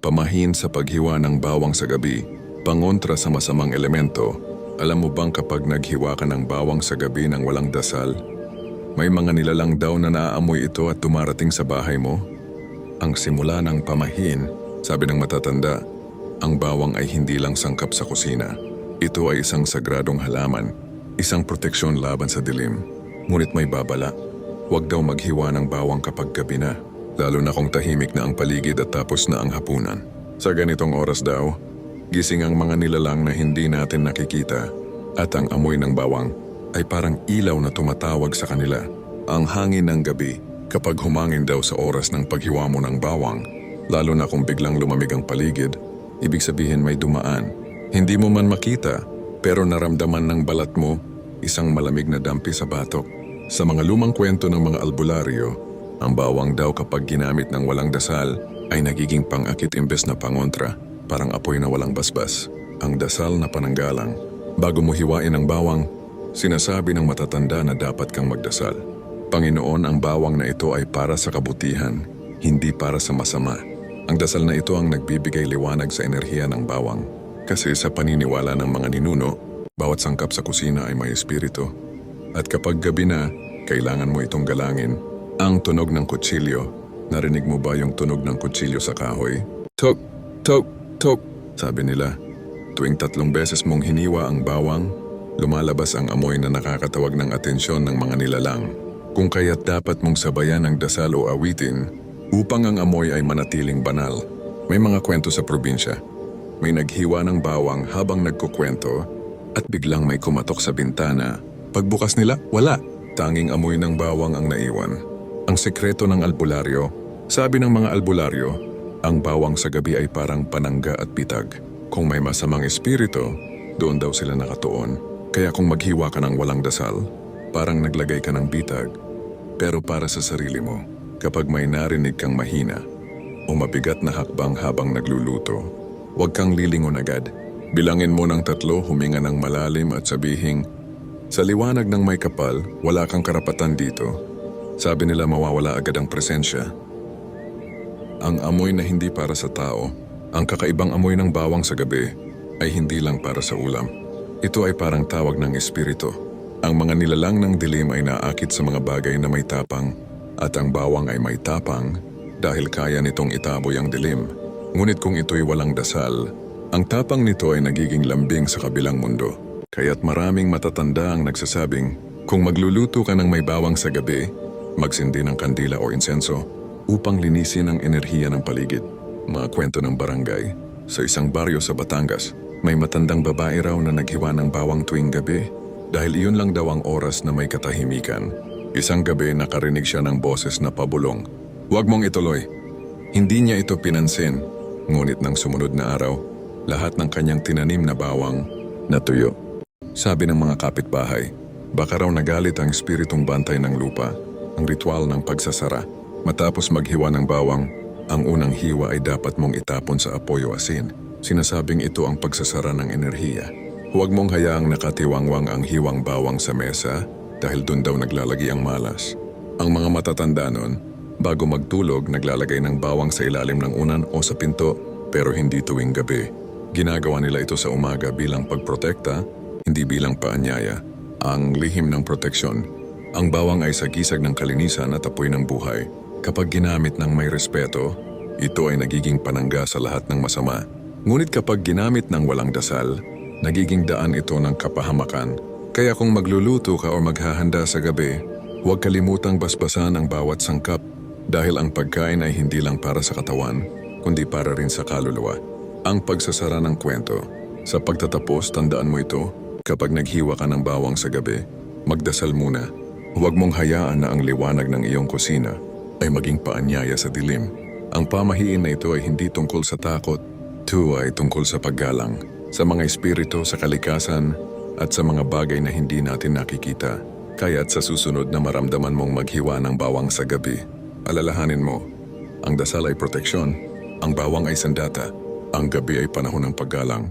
Pamahin sa paghiwa ng bawang sa gabi, pangontra sa masamang elemento. Alam mo bang kapag naghiwa ka ng bawang sa gabi ng walang dasal, may mga nilalang daw na naaamoy ito at tumarating sa bahay mo? Ang simula ng pamahin, sabi ng matatanda, ang bawang ay hindi lang sangkap sa kusina. Ito ay isang sagradong halaman, isang proteksyon laban sa dilim. Ngunit may babala, huwag daw maghiwa ng bawang kapag gabi na, lalo na kung tahimik na ang paligid at tapos na ang hapunan. Sa ganitong oras daw, gising ang mga nilalang na hindi natin nakikita at ang amoy ng bawang ay parang ilaw na tumatawag sa kanila. Ang hangin ng gabi kapag humangin daw sa oras ng paghiwa mo ng bawang, lalo na kung biglang lumamig ang paligid, ibig sabihin may dumaan. Hindi mo man makita, pero naramdaman ng balat mo isang malamig na dampi sa batok. Sa mga lumang kwento ng mga albularyo, ang bawang daw kapag ginamit ng walang dasal ay nagiging pangakit imbes na pangontra, parang apoy na walang basbas. Ang dasal na pananggalang. Bago mo hiwain ang bawang, sinasabi ng matatanda na dapat kang magdasal. Panginoon, ang bawang na ito ay para sa kabutihan, hindi para sa masama. Ang dasal na ito ang nagbibigay liwanag sa enerhiya ng bawang. Kasi sa paniniwala ng mga ninuno, bawat sangkap sa kusina ay may espiritu. At kapag gabi na, kailangan mo itong galangin. Ang tunog ng kutsilyo. Narinig mo ba yung tunog ng kutsilyo sa kahoy? Tok, tok, tok, sabi nila. Tuwing tatlong beses mong hiniwa ang bawang, lumalabas ang amoy na nakakatawag ng atensyon ng mga nilalang. Kung kaya't dapat mong sabayan ang dasal o awitin upang ang amoy ay manatiling banal. May mga kwento sa probinsya. May naghiwa ng bawang habang nagkukwento at biglang may kumatok sa bintana. Pagbukas nila, wala. Tanging amoy ng bawang ang naiwan. Ang sekreto ng albularyo, sabi ng mga albularyo, ang bawang sa gabi ay parang panangga at bitag. Kung may masamang espiritu, doon daw sila nakatuon. Kaya kung maghiwa ka ng walang dasal, parang naglagay ka ng bitag. Pero para sa sarili mo, kapag may narinig kang mahina o mabigat na hakbang habang nagluluto, huwag kang lilingon agad. Bilangin mo ng tatlo, huminga ng malalim at sabihing, sa liwanag ng may kapal, wala kang karapatan dito. Sabi nila mawawala agad ang presensya. Ang amoy na hindi para sa tao, ang kakaibang amoy ng bawang sa gabi, ay hindi lang para sa ulam. Ito ay parang tawag ng espiritu. Ang mga nilalang ng dilim ay naakit sa mga bagay na may tapang, at ang bawang ay may tapang dahil kaya nitong itaboy ang dilim. Ngunit kung ito'y walang dasal, ang tapang nito ay nagiging lambing sa kabilang mundo. Kaya't maraming matatanda ang nagsasabing, kung magluluto ka ng may bawang sa gabi, magsindi ng kandila o insenso upang linisin ang enerhiya ng paligid. Mga kwento ng barangay. Sa isang baryo sa Batangas, may matandang babae raw na naghiwa ng bawang tuwing gabi dahil iyon lang daw ang oras na may katahimikan. Isang gabi nakarinig siya ng boses na pabulong. Huwag mong ituloy. Hindi niya ito pinansin. Ngunit ng sumunod na araw, lahat ng kanyang tinanim na bawang natuyo. Sabi ng mga kapitbahay, baka raw nagalit ang espiritong bantay ng lupa, ang ritual ng pagsasara. Matapos maghiwa ng bawang, ang unang hiwa ay dapat mong itapon sa apoy o asin. Sinasabing ito ang pagsasara ng enerhiya. Huwag mong hayaang nakatiwangwang ang hiwang bawang sa mesa dahil doon daw naglalagi ang malas. Ang mga matatanda nun, bago magtulog naglalagay ng bawang sa ilalim ng unan o sa pinto pero hindi tuwing gabi. Ginagawa nila ito sa umaga bilang pagprotekta, hindi bilang paanyaya. Ang lihim ng proteksyon. Ang bawang ay sagisag ng kalinisan at apoy ng buhay. Kapag ginamit ng may respeto, ito ay nagiging panangga sa lahat ng masama. Ngunit kapag ginamit ng walang dasal, nagiging daan ito ng kapahamakan. Kaya kung magluluto ka o maghahanda sa gabi, huwag kalimutang basbasan ang bawat sangkap dahil ang pagkain ay hindi lang para sa katawan, kundi para rin sa kaluluwa. Ang pagsasara ng kwento. Sa pagtatapos, tandaan mo ito, kapag naghiwa ka ng bawang sa gabi, magdasal muna. Huwag mong hayaan na ang liwanag ng iyong kusina ay maging paanyaya sa dilim. Ang pamahiin na ito ay hindi tungkol sa takot, ito ay tungkol sa paggalang, sa mga espiritu, sa kalikasan, at sa mga bagay na hindi natin nakikita. Kaya't sa susunod na maramdaman mong maghiwa ng bawang sa gabi, alalahanin mo, ang dasal ay proteksyon, ang bawang ay sandata, ang gabi ay panahon ng paggalang.